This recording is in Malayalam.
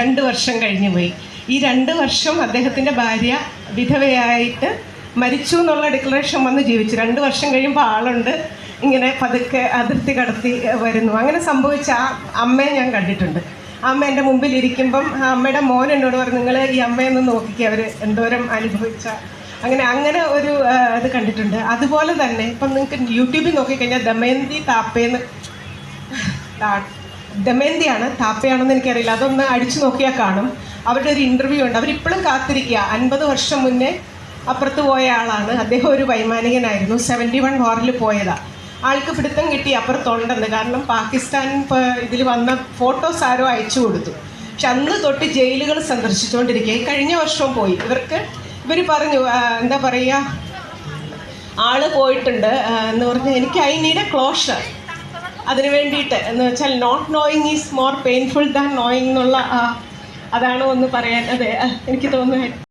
രണ്ട് വർഷം കഴിഞ്ഞു പോയി. ഈ രണ്ട് വർഷം അദ്ദേഹത്തിന്റെ ഭാര്യ വിധവയായിട്ട് മരിച്ചു എന്നുള്ള ഡിക്ലറേഷൻ വന്ന് ജീവിച്ചു. രണ്ട് വർഷം കഴിയുമ്പോൾ ആളുണ്ട്. ഇങ്ങനെ പതുക്കെ അതിർത്തി കടത്തി വരുന്നു. അങ്ങനെ സംഭവിച്ച ആ അമ്മയെ ഞാൻ കണ്ടിട്ടുണ്ട്. അമ്മ എന്റെ മുമ്പിൽ ഇരിക്കുമ്പം ആ അമ്മയുടെ മോൻ എന്നോട് പറഞ്ഞു നിങ്ങൾ ഈ അമ്മയൊന്ന് നോക്കിക്കുക അവർ എന്തോരം അനുഭവിച്ച. അങ്ങനെ അങ്ങനെ ഒരു ഇത് കണ്ടിട്ടുണ്ട്. അതുപോലെ തന്നെ ഇപ്പം നിങ്ങൾക്ക് യൂട്യൂബിൽ നോക്കിക്കഴിഞ്ഞാൽ ദമയന്തി താപ്പേന്ന് ദമയന്തിയാണ് താപ്പയാണെന്ന് എനിക്കറിയില്ല. അതൊന്ന് അടിച്ചു നോക്കിയാൽ കാണും. അവരുടെ ഒരു ഇന്റർവ്യൂ ഉണ്ട്. അവരിപ്പോഴും കാത്തിരിക്കുക. അൻപത് വർഷം മുന്നേ അപ്പുറത്ത് പോയ ആളാണ്. അദ്ദേഹം ഒരു വൈമാനികനായിരുന്നു. സെവന്റി വൺ വാറിൽ പോയതാ. ആൾക്ക് പിടുത്തം കിട്ടി അപ്പുറത്തുണ്ടെന്ന്. കാരണം പാകിസ്ഥാൻ ഇതിൽ വന്ന ഫോട്ടോസ് ആരോ അയച്ചു കൊടുത്തു. പക്ഷെ അന്ന് തൊട്ട് ജയിലുകൾ സന്ദർശിച്ചുകൊണ്ടിരിക്കുക. കഴിഞ്ഞ വർഷവും പോയി. ഇവർക്ക് ഇവർ പറഞ്ഞു എന്താ പറയുക ആൾ പോയിട്ടുണ്ട് എന്ന് പറഞ്ഞാൽ എനിക്ക് ഐ നീഡ് എ ക്ലോഷർ അതിന് വേണ്ടിയിട്ട് എന്ന് വെച്ചാൽ not knowing is more painful than knowing എന്നുള്ള അതാണ് ഒന്ന് പറയാൻ അതെ എനിക്ക് തോന്നുന്നു